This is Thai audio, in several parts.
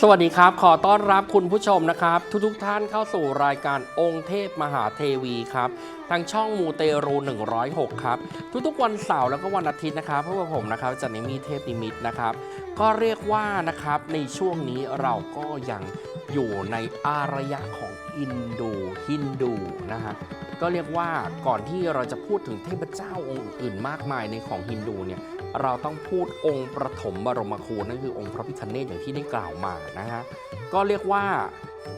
สวัสดีครับ ขอต้อนรับคุณผู้ชมนะครับ ทุกๆทท่านเข้าสู่รายการองค์เทพมหาเทวีครับ ทางช่องมูเตรู 106 ครับ ทุกๆวันเสาร์แล้วก็วันอาทิตย์นะครับเพราะว่าผมนะครับจะนิมีเทพนิมิตนะครับ ก็เรียกว่านะครับในช่วงนี้เราก็ยังอยู่ในอารยะของอินดูฮินดูนะฮะก็เรียกว่าก่อนที่เราจะพูดถึงเทพเจ้าองค์อื่นมากมายในของฮินดูเนี่ย เราต้องพูดองค์ประถมบรมครูนั่นคือองค์พระพิคเนตอย่างที่ได้กล่าวมานะฮะก็เรียกว่า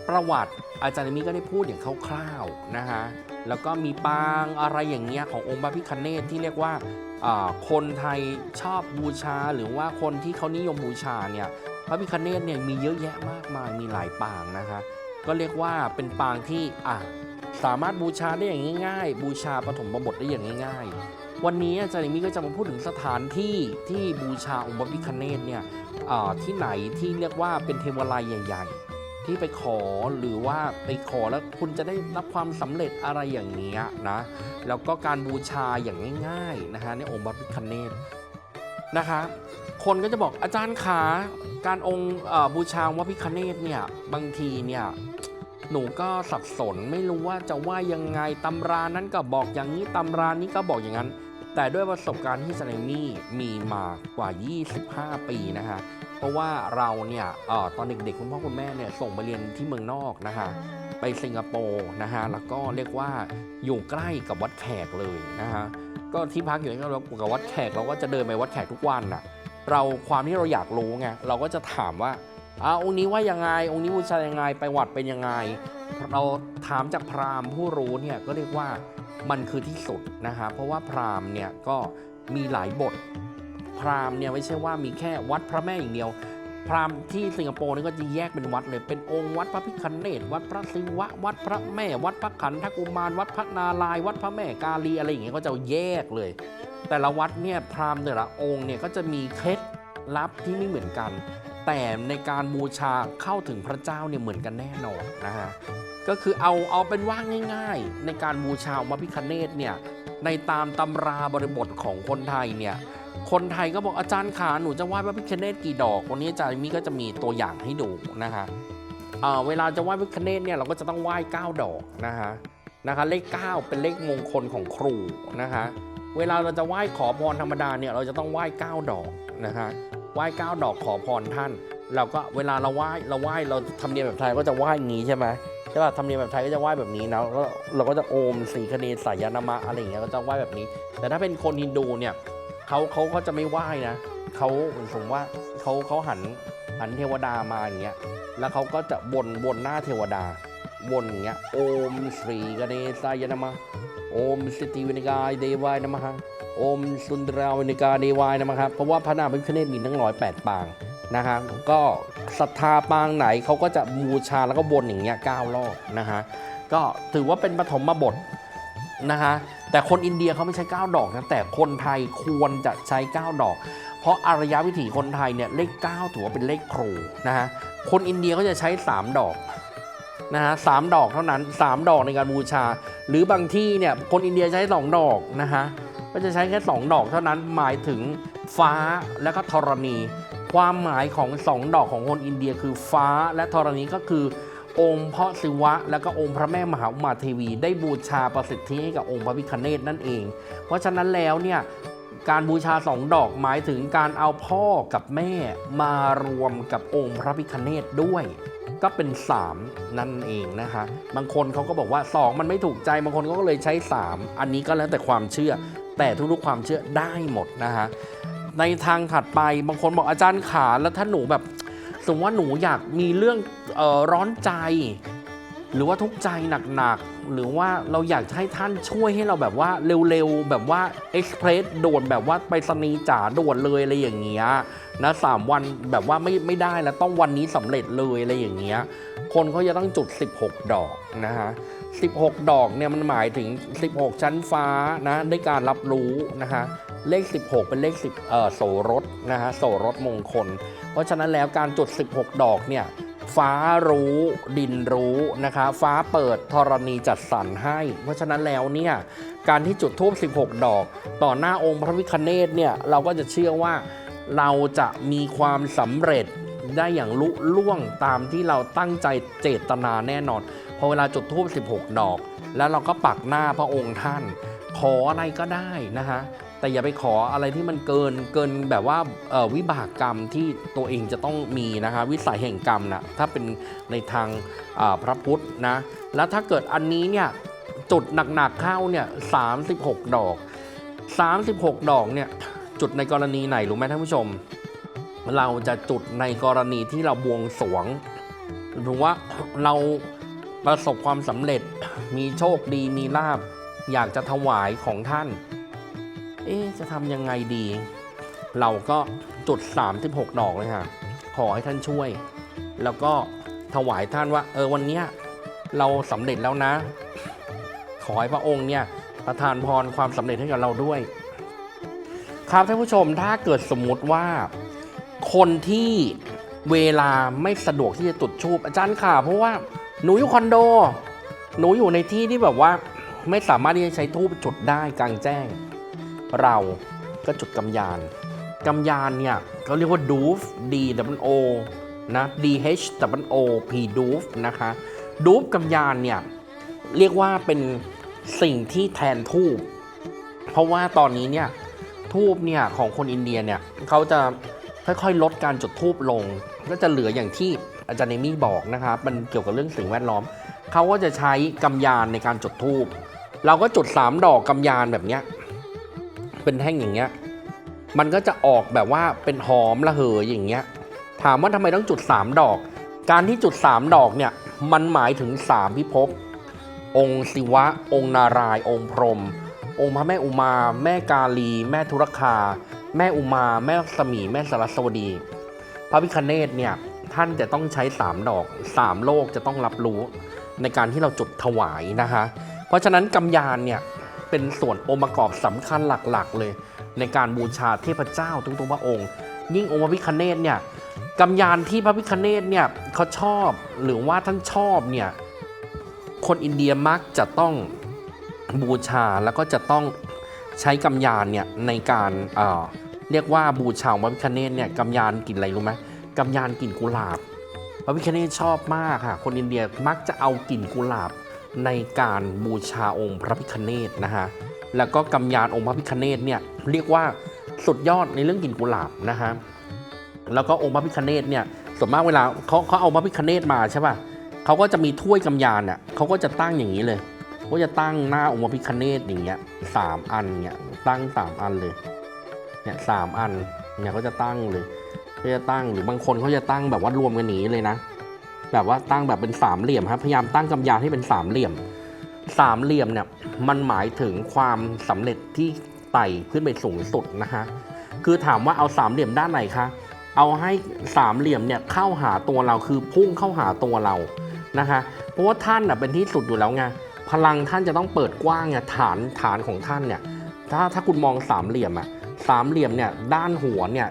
ประวัติอาจารย์มิก็ได้พูดอย่างคร่าวๆนะฮะแล้วก็มีปางอะไรอย่างเงี้ยขององค์พระพิคเนตที่เรียกว่าคนไทยชอบบูชาหรือว่าคนที่เขานิยมบูชาเนี่ยพระพิคเนตเนี่ยมีเยอะแยะมากมายมีหลายปางนะคะก็เรียกว่าเป็นปางที่สามารถบูชาได้อย่างง่าย ๆ บูชาปฐมบทได้อย่างง่าย ๆ วันนี้อาจารย์มิก็จะมาพูดถึงสถานที่ที่บูชาองค์พระพิคเนตเนี่ยที่ไหนที่เรียกว่าเป็นเทวาลัยใหญ่ ๆ ที่ไปขอหรือว่าไปขอแล้วคุณจะได้รับความสำเร็จอะไรอย่างเงี้นะแล้วก็การบูชาอย่างง่ายๆนะฮะในองค์พระพิคเนตนะคะ คนก็จะบอกอาจารย์ขาการองค์บูชาองค์พระพิคเนตเนี่ยบางทีเนี่ยหนูก็สับสนไม่รู้ว่าจะว่ายังไงตำรานั้นก็บอกอย่างนี้ตำรานี้ก็บอกอย่างนั้น แต่ด้วยประสบการณ์ที่สไนมี่มีมากว่า 25 ปีนะฮะ เพราะว่าเราเนี่ยออตอนเด็กๆ คุณพ่อคุณแม่เนี่ยส่งไปเรียนที่เมืองนอกนะฮะ ไปสิงคโปร์นะฮะ แล้วก็เรียกว่าอยู่ใกล้กับวัดแขกเลยนะฮะ ก็ที่พักอยู่ใกล้กับวัดแขกเราก็จะเดินไปวัดแขกทุกวันน่ะ เราความที่เราอยากรู้ไงเราก็จะถามว่าอ่าองค์นี้ว่ายังไง องค์นี้บูชายังไงไปวัดเป็นยังไง เราถามจากพราหมณ์ผู้รู้เนี่ยก็เรียกว่า มันคือที่สุดนะฮะเพราะว่าพราหมณ์เนี่ยก็มีหลายบท พราหมณ์เนี่ยไม่ใช่ว่ามีแค่วัดพระแม่อย่างเดียว พราหมณ์ที่สิงคโปร์นี่ก็จะแยกเป็นวัดเลย เป็นองค์วัดพระพิคเนตวัดพระศิวะ วัดพระแม่ วัดพระขันธกุมาร วัดพระนาราย วัดพระแม่กาลีอะไรอย่างเงี้ยก็จะแยกเลย แต่ละวัดเนี่ยพราหมณ์แต่ละองค์เนี่ยก็จะมีเคล็ดลับที่ไม่เหมือนกัน แต่ในการบูชาเข้าถึงพระเจ้าเนี่ยเหมือนกันแน่นอนนะฮะก็คือเอาเอาเป็นว่าง่าย ๆ ในการบูชาองค์พระพิคเนตเนี่ยในตามตำราบริบทของคนไทยเนี่ยคนไทยก็บอกอาจารย์ขาหนูจะไหว้พระพิคเนตกี่ดอกวันนี้อาจารย์มีก็จะมีตัวอย่างให้ดูนะฮะเอ่อเวลาจะไหว้พระพิคเนตเนี่ยเราก็จะต้องไหว้9ดอกนะฮะนะคะเลข 9 เป็นเลขมงคลของครูนะคะเวลาเราจะไหว้ขอพรธรรมดาเนี่ยเราจะต้องไหว้9ดอกนะฮะ ไหว้เก้าดอกขอพรท่าน เราก็เวลาเราไหว้เราไหว้เราทำเนียมแบบไทยก็จะไหว้อย่างนี้ใช่ไหมใช่ป่ะทำเนียมแบบไทยก็จะไหว้แบบนี้นะแล้วเราก็จะโอมสีคเนสายนามะอะไรอย่างเงี้ยก็จะไหว้แบบนี้ แต่ถ้าเป็นคนฮินดูเนี่ยเขาเขาเขาจะไม่ไหว้นะเขาสมมว่าเขาเขาหันหันเทวดามาอย่างเงี้ยแล้วเขาก็จะวนวนหน้าเทวดาวนอย่างเงี้ยโอมสีคเนสายนามะโอมสติวินิกายเดวายนามะ อมสุนทราวินิกาเดวายนะครับ เพราะว่าพระนามพระพิฆเนศมีทั้งร้อยแปดปางนะฮะก็ศรัทธาปางไหนเขาก็จะบูชาแล้วก็บนอย่างเงี้ยเก้ารอบนะฮะก็ถือว่าเป็นปฐมบทนะฮะแต่คนอินเดียเขาไม่ใช้ 9 ดอกนะแต่คนไทยควรจะใช้ 9 ดอก เพราะอารยวิถีคนไทยเนี่ยเลข 9 ถือว่าเป็นเลขครูนะฮะคนอินเดียเขาจะใช้ 3 ดอกนะฮะสามดอกเท่านั้น 3 ดอกในการบูชา หรือบางที่เนี่ยคนอินเดียใช้ 2 ดอกนะฮะ ก็จะใช้แค่ 2 ดอกเท่านั้นหมายถึงฟ้าและก็ธรณี ความหมายของ 2 ดอกของคนอินเดียคือฟ้าและธรณีก็คือ องค์พระศิวะ และก็องค์พระแม่มหาอุมาเทวี ได้บูชาประสิทธิให้กับองค์พระพิคเนตนั่นเอง เพราะฉะนั้นแล้วเนี่ยการบูชาสองดอกหมายถึงการเอาพ่อกับแม่มารวมกับองค์พระพิคเนตด้วย ก็เป็น 3 นั่นเองนะคะบางคนเขาก็บอกว่า 2 มันไม่ถูกใจบางคนก็เลยใช้ 3 อันนี้ก็แล้วแต่ความเชื่อ แต่ทุกๆความเชื่อได้หมดนะฮะในทางถัดไปบางคนบอกอาจารย์ขาแล้วถ้าหนูแบบสมมติว่าหนูอยากมีเรื่องออร้อนใจ หรือว่าทุกข์ใจหนักๆ หรือว่าเราอยากจะให้ท่านช่วยให้เราแบบว่าเร็วๆ แบบว่าเอ็กซ์เพรสด่วนแบบว่าไปสนีจ๋าด่วนเลยอะไรอย่างเงี้ยนะสามวันแบบว่าไม่ไม่ได้แล้วต้องวันนี้สำเร็จเลยอะไรอย่างเงี้ยคนเขาจะต้องจุด 16 ดอกนะฮะ16 ดอกเนี่ยมันหมายถึง 16 ชั้นฟ้านะได้การรับรู้นะฮะเลข 16 เป็นเลข10เอ่อโสรถนะฮะโสรถมงคล เพราะฉะนั้นแล้วการจุด 16 ดอกเนี่ย ฟ้ารู้ดินรู้นะคะ ฟ้าเปิดธรณีจัดสรรให้ เพราะฉะนั้นแล้วเนี่ยการที่จุดธูป 16 ดอก ต่อหน้าองค์พระวิคเนตเนี่ยเราก็จะเชื่อว่าเราจะมีความสำเร็จได้อย่างลุล่วงตามที่เราตั้งใจเจตนาแน่นอนพอเวลาจุดธูป 16 ดอก แล้วเราก็ปักหน้าพระองค์ท่าน ขออะไรก็ได้นะคะ แต่อย่าไปขออะไรที่มันเกินเกินแบบว่าวิบากกรรมที่ตัวเองจะต้องมีนะคะวิสัยแห่งกรรมนะถ้าเป็นในทางพระพุทธนะแล้วถ้าเกิดอันนี้เนี่ยจุดหนักๆเข้าเนี่ย36ดอก 36 ดอกเนี่ยจุดในกรณีไหนรู้ไหมท่านผู้ชม เราจะจุดในกรณีที่เราบวงสรวงหรือว่าเราประสบความสำเร็จมีโชคดีมีลาบอยากจะถวายของท่าน เอ๊จะทำยังไงดี เราก็จุด 36 ดอกเลยค่ะ ขอให้ท่านช่วย แล้วก็ถวายท่านว่า เออวันเนี้ยเราสำเร็จแล้วนะ ขอให้พระองค์เนี่ยประทานพรความสำเร็จให้กับเราด้วย ครับท่านผู้ชมถ้าเกิดสมมุติว่า คนที่เวลาไม่สะดวกที่จะจุดชูปอาจารย์ค่ะ เพราะว่าหนูอยู่คอนโด หนูอยู่ในที่ที่แบบว่าไม่สามารถที่จะใช้ทูบจุดได้กลางแจ้ง เราก็จุดกำยานกำยานเนี่ยเขาเรียกว่า doof d w o นะ d h w o p doof นะคะ doof กำยานเนี่ยเรียกว่าเป็นสิ่งที่แทนทูบเพราะว่าตอนนี้เนี่ยทูบเนี่ยของคนอินเดียเนี่ยเขาจะค่อยๆ ลดการจุดทูบลง ก็จะเหลืออย่างที่อาจารย์เนมี่บอกนะครับมันเกี่ยวกับเรื่องสิ่งแวดล้อมเขาก็จะใช้กำยานในการจุดทูบเราก็จุด 3 ดอกกำยานแบบเนี้ย เป็นแท่งอย่างเงี้ย มันก็จะออกแบบว่าเป็นหอมระเหยอย่างเงี้ย ถามว่าทำไมต้องจุด 3 ดอก การที่จุด 3 ดอกเนี่ย มันหมายถึง 3 พิภพ องค์ศิวะ องค์นารายองค์พรหม องค์พระแม่อุมา แม่กาลี แม่ธุรคา แม่อุมา แม่ลักษมี แม่สารสวดี พระพิคเนตเนี่ย ท่านจะต้องใช้ 3 ดอก 3 โลกจะต้องรับรู้ในการที่เราจุดถวายนะคะ เพราะฉะนั้นกำยานเนี่ย เป็นส่วนองค์ประกอบสำคัญหลักๆ เลย ในการบูชาเทพเจ้าทุกๆพระองค์ ยิ่งองค์พระพิคเนตเนี่ยกำยานที่พระพิคเนตเนี่ยเขาชอบหรือว่าท่านชอบเนี่ยคนอินเดียมักจะต้องบูชาแล้วก็จะต้องใช้กำยานเนี่ยในการเอ่อเรียกว่าบูชาพระพิคเนตเนี่ยกำยานกลิ่นอะไรรู้ไหมกำยานกลิ่นกุหลาบพระพิคเนตชอบมากค่ะ คนอินเดียมักจะเอากลิ่นกุหลาบ ในการบูชาองค์พระพิคเนตนะฮะแล้วก็กำยานองค์พระพิคเนตเนี่ยเรียกว่าสุดยอดในเรื่องกลิ่นกุหลาบนะฮะแล้วก็องค์พระพิคเนตเนี่ยส่วนมากเวลาเขาเขาเอาพระพิคเนตมาใช่ป่ะเขาก็จะมีถ้วยกำยานเนี่ยเขาก็จะตั้งอย่างนี้เลยก็จะตั้งหน้าองค์พระพิคเนตอย่างเงี้ยสามอันเนี่ยตั้งสามอันเลยเนี่ยสามอันเนี่ยเขาจะตั้งเลยเขาจะตั้งหรือบางคนเขาจะตั้งแบบว่ารวมกันหนีเลยนะ แบบว่าตั้งแบบเป็นสามเหลี่ยมครับพยายามตั้งกำยานให้เป็นสามเหลี่ยม สามเหลี่ยมเนี่ยมันหมายถึงความสำเร็จที่ไต่ขึ้นไปสูงสุดนะฮะคือถามว่าเอาสามเหลี่ยมด้านไหนคะเอาให้สามเหลี่ยมเนี่ยเข้าหาตัวเราคือพุ่งเข้าหาตัวเรานะคะเพราะว่าท่านน่ะเป็นที่สุดอยู่แล้วไงพลังท่านจะต้องเปิดกว้างไงฐานฐานของท่านเนี่ยถ้าถ้าคุณมองสามเหลี่ยมอะสามเหลี่ยมเนี่ยด้านหัวเนี่ย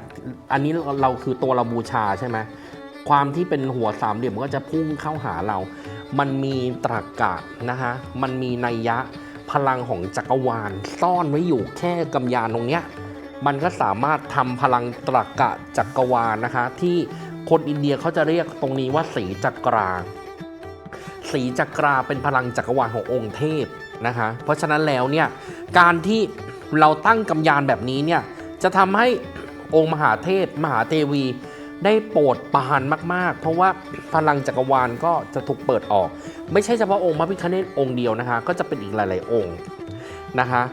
อันนี้เราคือตัวเราบูชาใช่ไหม ความที่เป็นหัวสามเหลี่ยมก็จะพุ่งเข้าหาเรา มันมีตรรกะนะฮะมันมีนัยยะพลังของจักรวาล ซ่อนไว้อยู่แค่กำยานตรงเนี้ยมันก็สามารถทำพลังตรรกะจักรวาลนะคะ ที่คนอินเดียเขาจะเรียกตรงนี้ว่าสีจักราสีจักราเป็นพลังจักรวาลขององค์เทพนะคะ เพราะฉะนั้นแล้วเนี่ยการที่เราตั้งกำยานแบบนี้เนี่ยจะทำให้องค์มหาเทพ มหาเทวี ได้โปรดปานมาก ๆ เพราะว่าพลังจักรวาลก็จะถูกเปิดออก ไม่ใช่เฉพาะองค์พระพิฆเนศองค์เดียวนะคะ ก็จะเป็นอีกหลาย ๆ องค์นะคะ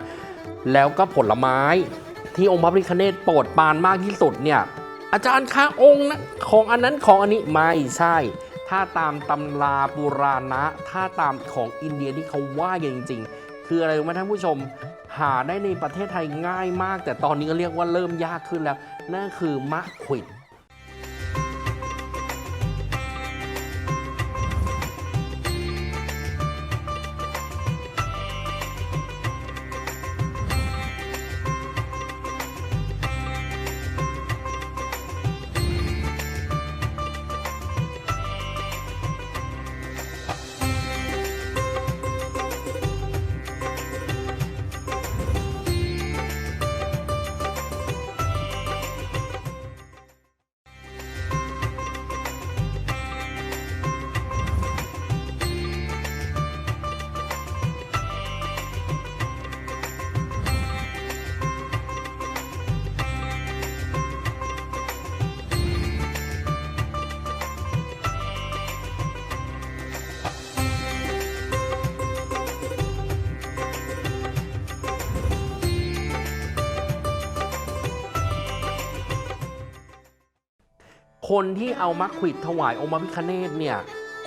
แล้วก็ผลไม้ที่องค์พระพิฆเนศโปรดปานมากที่สุดเนี่ยอาจารย์คะองค์นะของอันนั้นของอันนี้ไม่ใช่ ถ้าตามตำราปุราณะ ถ้าตามของอินเดียที่เขาว่ากันจริง ๆ คืออะไรรู้ไหมท่านผู้ชมหาได้ในประเทศไทยง่ายมาก แต่ตอนนี้ก็เรียกว่าเริ่มยากขึ้นแล้ว นั่นคือมะขวิด คนที่เอามักขิดถวายองค์พระพิคเนตเนี่ย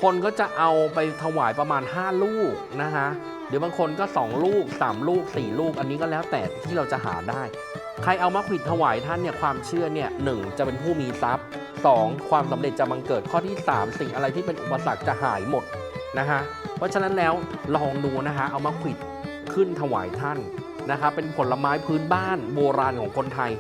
คนก็จะเอาไปถวายประมาณ 5 ลูกนะฮะเดี๋ยวบางคนก็ 2 ลูก 3 ลูก 4 ลูก อันนี้ก็แล้วแต่ที่เราจะหาได้ ใครเอามักขิดถวายท่านเนี่ยความเชื่อเนี่ยหนึ่งจะเป็นผู้มีทรัพย์ 2. ความสำเร็จจะบังเกิดข้อที่ 3 สิ่งอะไรที่เป็นอุปสรรคจะหายหมดนะฮะเพราะฉะนั้นแล้วลองดูนะฮะเอามักขิดขึ้นถวายท่าน นะครับเป็นผลไม้พื้นบ้านโบราณของคนไทย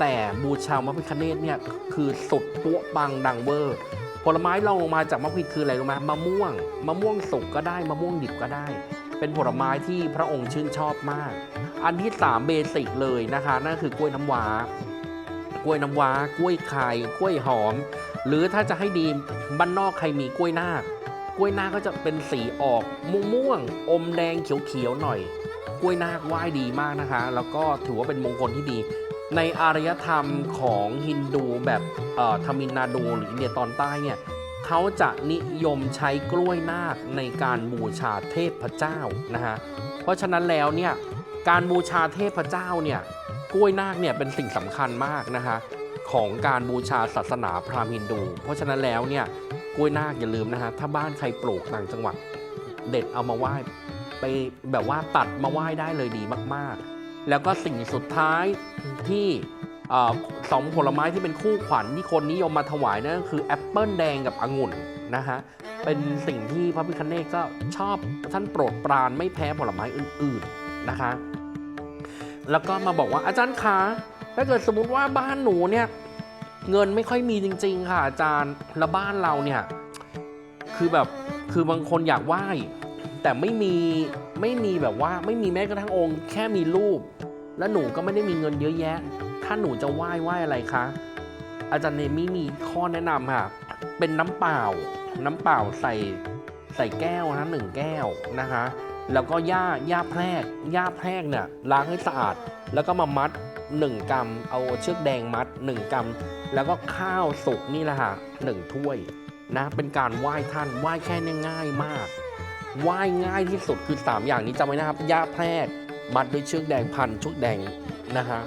แต่บูชาพระพิคเนตเนี่ยคือสุดปัวปังดังเวอร์ผลไม้รองลงมาจากมะขวิดคืออะไรรู้ไหมมะม่วง มะม่วงสุกก็ได้มะม่วงดิบก็ได้ เป็นผลไม้ที่พระองค์ชื่นชอบมาก อันที่ 3 เบสิกเลยนะคะนั่นคือกล้วยน้ำว้ากล้วยน้ำว้ากล้วยไข่กล้วยหอม หรือถ้าจะให้ดีบ้านนอกใครมีกล้วยนากล้วยนาก็จะเป็นสีออกม่วงๆอมแดงเขียวๆหน่อย กล้วยนาคไหว้ดีมากนะคะ แล้วก็ถือว่าเป็นมงคลที่ดี ในอารยธรรมของฮินดูแบบทามินนาดูหรืออินเดียตอนใต้เนี่ยเขาจะนิยมใช้กล้วยนาคในการบูชาเทพเจ้านะฮะเพราะฉะนั้นแล้วเนี่ยการบูชาเทพเจ้าเนี่ยกล้วยนาคเนี่ยเป็นสิ่งสำคัญมากนะคะของการบูชาศาสนาพราหมณ์ฮินดู เพราะฉะนั้นแล้วเนี่ยกล้วยนาคอย่าลืมนะฮะถ้าบ้านใครปลูกต่างจังหวัด เด็ดเอามาไหว้ ไปแบบว่าตัดมาไหว้ได้เลยดีมากๆ แล้วก็สิ่งสุดท้ายที่สองผลไม้ที่เป็นคู่ขวัญที่คนนิยมมาถวายนั่นก็คือแอปเปิลแดงกับองุ่นนะฮะเป็นสิ่งที่พระพิคเนตก็ชอบท่านโปรดปรานไม่แพ้ผลไม้อื่นๆนะคะ แล้วก็มาบอกว่าอาจารย์คะถ้าเกิดสมมติว่าบ้านหนูเนี่ยเงินไม่ค่อยมีจริง ๆ ค่ะอาจารย์แล้วบ้านเราเนี่ยคือแบบคือบางคนอยากไหว้ แต่ไม่มีไม่มีแบบว่าไม่มีแม้กระทั่งองค์ แค่มีรูป แล้วหนูก็ไม่ได้มีเงินเยอะแยะ ถ้าหนูจะไหว้ไหว้อะไรคะ อาจารย์เนมี่มีข้อแนะนำค่ะเป็นน้ำเปล่า น้ำเปล่าใส่ใส่แก้วนะหนึ่งแก้วนะคะ แล้วก็หญ้าหญ้าแพรกหญ้าแพรกเนี่ยล้างให้สะอาด แล้วก็มามัด1กรัมเอาเชือกแดงมัด 1กรัมแล้วก็ข้าวสุกนี่แหละค่ะหนึ่งถ้วยนะ เป็นการไหว้ท่านไหว้แค่นี้ง่ายมาก ไหว้ง่ายที่สุดคือ 3 อย่างนี้จำไว้นะครับหญ้าแพรกมัดด้วยเชือกแดงพันชือกแดงนะฮะ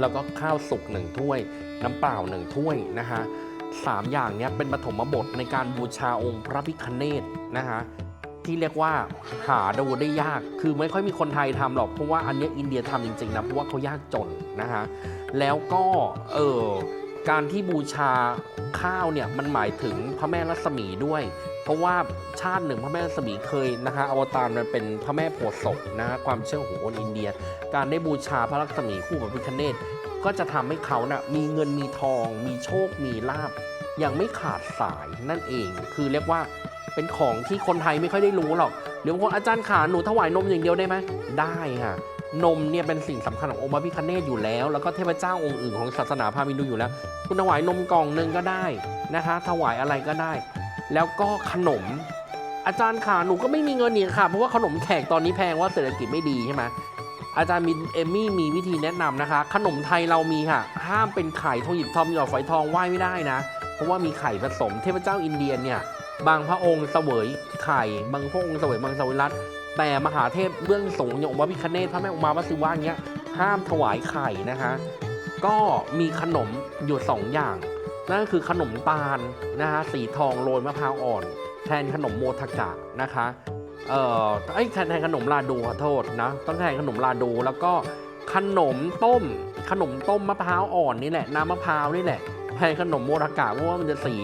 แล้วก็ข้าวสุกหนึ่งถ้วย น้ำเปล่าหนึ่งถ้วยนะฮะสามอย่างเนี้ยเป็นปฐมบทในการบูชาองค์พระพิคเนตนะฮะที่เรียกว่าหาดูได้ยากคือไม่ค่อยมีคนไทยทำหรอกเพราะว่าอันเนี้ยอินเดียทำจริงๆนะเพราะว่าเขายากจนนะฮะแล้วก็เออการที่บูชาข้าวเนี่ยมันหมายถึงพระแม่รัศมีด้วย เพราะว่าชาติหนึ่งพระแม่รัศมีเคยนะคะอวตารมันเป็นพระแม่โพธิ์ศพนะฮะความเชื่อของคนอินเดีย การได้บูชาพระลักษมีคู่กับพระพิฆเนศก็จะทำให้เขานะ่ะมีเงินมีทอง มีโชคมีลาบอย่างไม่ขาดสายนั่นเอง คือเรียกว่าเป็นของที่คนไทยไม่ค่อยได้รู้หรอกเดี๋ยวบางคนอาจารย์ขาหนูถวายนมอย่างเดียวได้ไหมได้ค่ะนมเนี่ยเป็นสิ่งสำคัญขององค์พระพิฆเนศอยู่แล้ว แล้วก็เทพเจ้าองค์อื่นของศาสนาพราหมณ์ดูอยู่แล้ว คุณถวายนมกล่องหนึ่งก็ได้นะคะ ถวายอะไรก็ได้ แล้วก็ขนม อาจารย์ค่ะหนูก็ไม่มีเงินนี่ค่ะ เพราะว่าขนมแขกตอนนี้แพงว่าเศรษฐกิจไม่ดีใช่ไหมอาจารย์มีเอมมี่มีวิธีแนะนำนะคะ ขนมไทยเรามีค่ะ ห้ามเป็นไข่ทองหยิบทองหยอดฝอยทองไหว้ไม่ได้นะ เพราะว่ามีไข่ผสมเทพเจ้าอินเดียเนี่ยบางพระองค์เสวยไข่ บางพระองค์เสวยมังสวิรัตแต่มหาเทพเบื้องสูงอย่างองค์พระพิคเนตพระแม่อุมาพระศิวะเงี้ยห้ามถวายไข่นะคะ ก็มีขนมอยู่สองอย่าง นั่นก็คือขนมตาลนะฮะสีทองโรยมะพร้าวอ่อน แทนขนมโมทกะนะคะเอ่อไอ้แทนแทนขนมลาดูขอโทษนะต้องแทนขนมลาดูแล้วก็ขนมต้ม ขนมต้มมะพร้าวอ่อนนี่แหละน้ำมะพร้าวนี่แหละแทนขนมโมทกะเพราะว่ามันจะสี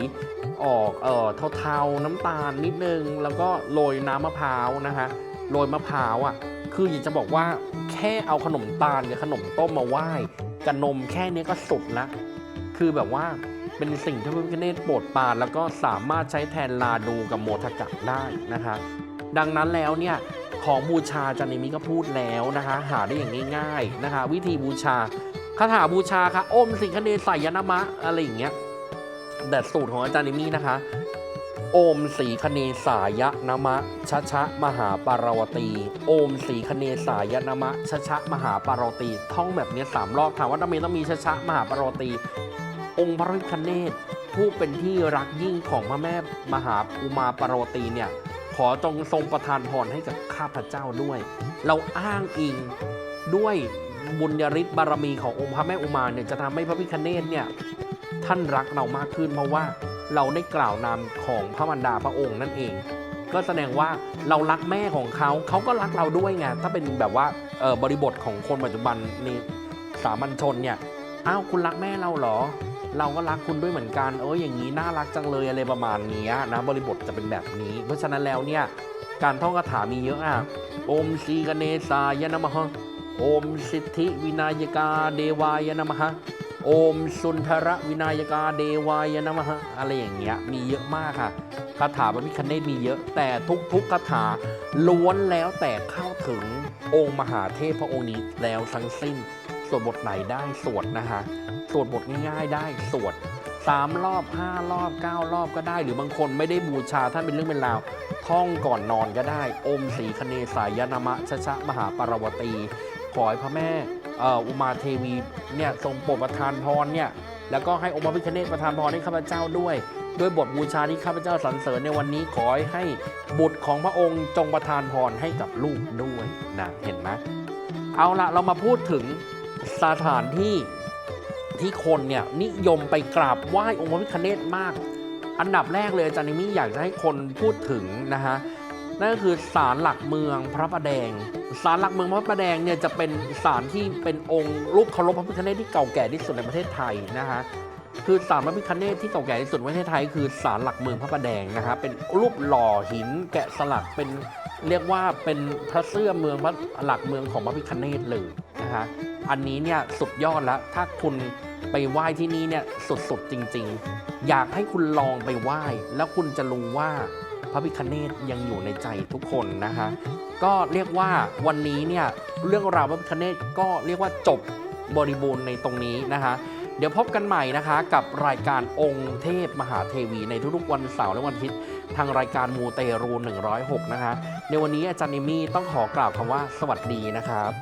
ออกเอ่อเทาๆน้ำตาลนิดนึง แล้วก็โรยน้ำมะพร้าวนะคะโรยมะพร้าวอะคืออยากจะบอกว่าแค่เอาขนมตาลกับขนมต้มมาไหว้กับนมแค่นี้ก็สุดละคือแบบว่า เป็นสิ่งที่พระพิฆเนศโปรดปานแล้วก็สามารถใช้แทนลาดูกับโมทกะได้นะคะดังนั้นแล้วเนี่ยของบูชาอาจันนิมิก็พูดแล้วนะคะ หาได้อย่างง่ายๆนะคะ วิธีบูชาคาถาบูชาค่ะอมสิงคเนสายนามะอะไรอย่างเงี้ยแต่สูตรของอาจารย์นิมินะคะโอมสีคเนสายนมะชะชะมหาปารวตี โอมสีคเนสายนมะชะชะมหาปารวตี ท่องแบบเนี้ยสามรอบถามว่าทำไมต้องมีชะชะมหาปารวตี องค์พระพิฆเนศผู้เป็นที่รักยิ่งของพระแม่มหาอุมาปารวตีเนี่ยขอจงทรงประทานพรให้กับข้าพเจ้าด้วย เราอ้างอิงด้วยบุญญาฤทธิ์บารมีขององค์พระแม่อุมาเนี่ยจะทำให้พระพิฆเนศเนี่ยท่านรักเรามากขึ้นเพราะว่าเราได้กล่าวนามของพระมารดาพระองค์นั่นเอง ก็แสดงว่าเรารักแม่ของเขาเขาก็รักเราด้วยไงถ้าเป็นแบบว่าบริบทของคนปัจจุบันในสามัญชนเนี่ยอ้าวคุณรักแม่เราเหรอ เราก็รักคุณด้วยเหมือนกันเอออย่างนี้น่ารักจังเลยอะไรประมาณนี้นะบริบทจะเป็นแบบนี้ เพราะฉะนั้นแล้วเนี่ยการท่องคาถามีเยอะอะโอมสีกเนสายนะมะโอมสิทธิวินายกาเดวายนะมะโอมสุนทรวินายกาเดวายนะมะอะไรอย่างเงี้ยมีเยอะมากค่ะคาถาพระพิคเนตมีเยอะ แต่ทุกๆคาถาล้วนแล้วแต่เข้าถึงองค์มหาเทพพระองค์นี้แล้วทั้งสิ้น วดบทไหนได้สวดนะคะสวดบทง่ายๆ ได้สวด3รอบ5รอบ9รอบก็ได้ หรือบางคนไม่ได้บูชาท่านเป็นเรื่องเป็นราวท่องก่อนนอนก็ได้ อมสีคเนสายนามะชะชะมหาปารวตี ขอให้พระแม่อ,อ,อุมาเทวีเนี่ยทรงโปรดประทานพรเนี่ยแล้วก็ให้องค์พระพิฆเนศประทานพรให้ข้าพเจ้าด้วยด้วยบทบูชาที่ข้าพเจ้าสรรเสริญในวันนี้ขอให้บุตรของพระองค์จงประทานพรให้กับลูกด้วยนะเห็นไหมเอาละเรามาพูดถึง สถานที่ที่คนเนี่ยนิยมไปกราบไหว้องค์พระพิฆเนศมาก อันดับแรกเลยอาจารย์นิมิอยากจะให้คนพูดถึงนะฮะนั่นก็คือศาลหลักเมืองพระประแดงศาลหลักเมืองพระประแดงเนี่ยจะเป็นศาลที่เป็นองค์รูปเคารพพระพิฆเนศที่เก่าแก่ที่สุดในประเทศไทยนะฮะคือศาลพระพิฆเนศที่เก่าแก่ที่สุดในประเทศไทย คือศาลหลักเมืองพระประแดงนะฮะเป็นรูปหล่อหินแกะสลักเป็นเรียกว่าเป็นพระเสื้อเมืองพระหลักเมืองของพระพิฆเนศเลยนะฮะ อันนี้เนี่ยสุดยอดแล้ว ถ้าคุณไปไหว้ที่นี่เนี่ยสุดๆจริง ๆ อยากให้คุณลองไปไหว้ แล้วคุณจะรู้ว่าพระพิฆเนศยังอยู่ในใจทุกคนนะฮะก็เรียกว่าวันนี้เนี่ยเรื่องราวพระพิฆเนศก็เรียกว่าจบบริบูรณ์ในตรงนี้นะคะ เดี๋ยวพบกันใหม่นะคะ กับรายการองค์เทพมหาเทวีในทุกๆวันเสาร์และวันอาทิตย์ทางรายการมูเตรู106 นะคะ ในวันนี้อาจารย์นิมี่ต้องขอกล่าวคำว่าสวัสดีนะครับ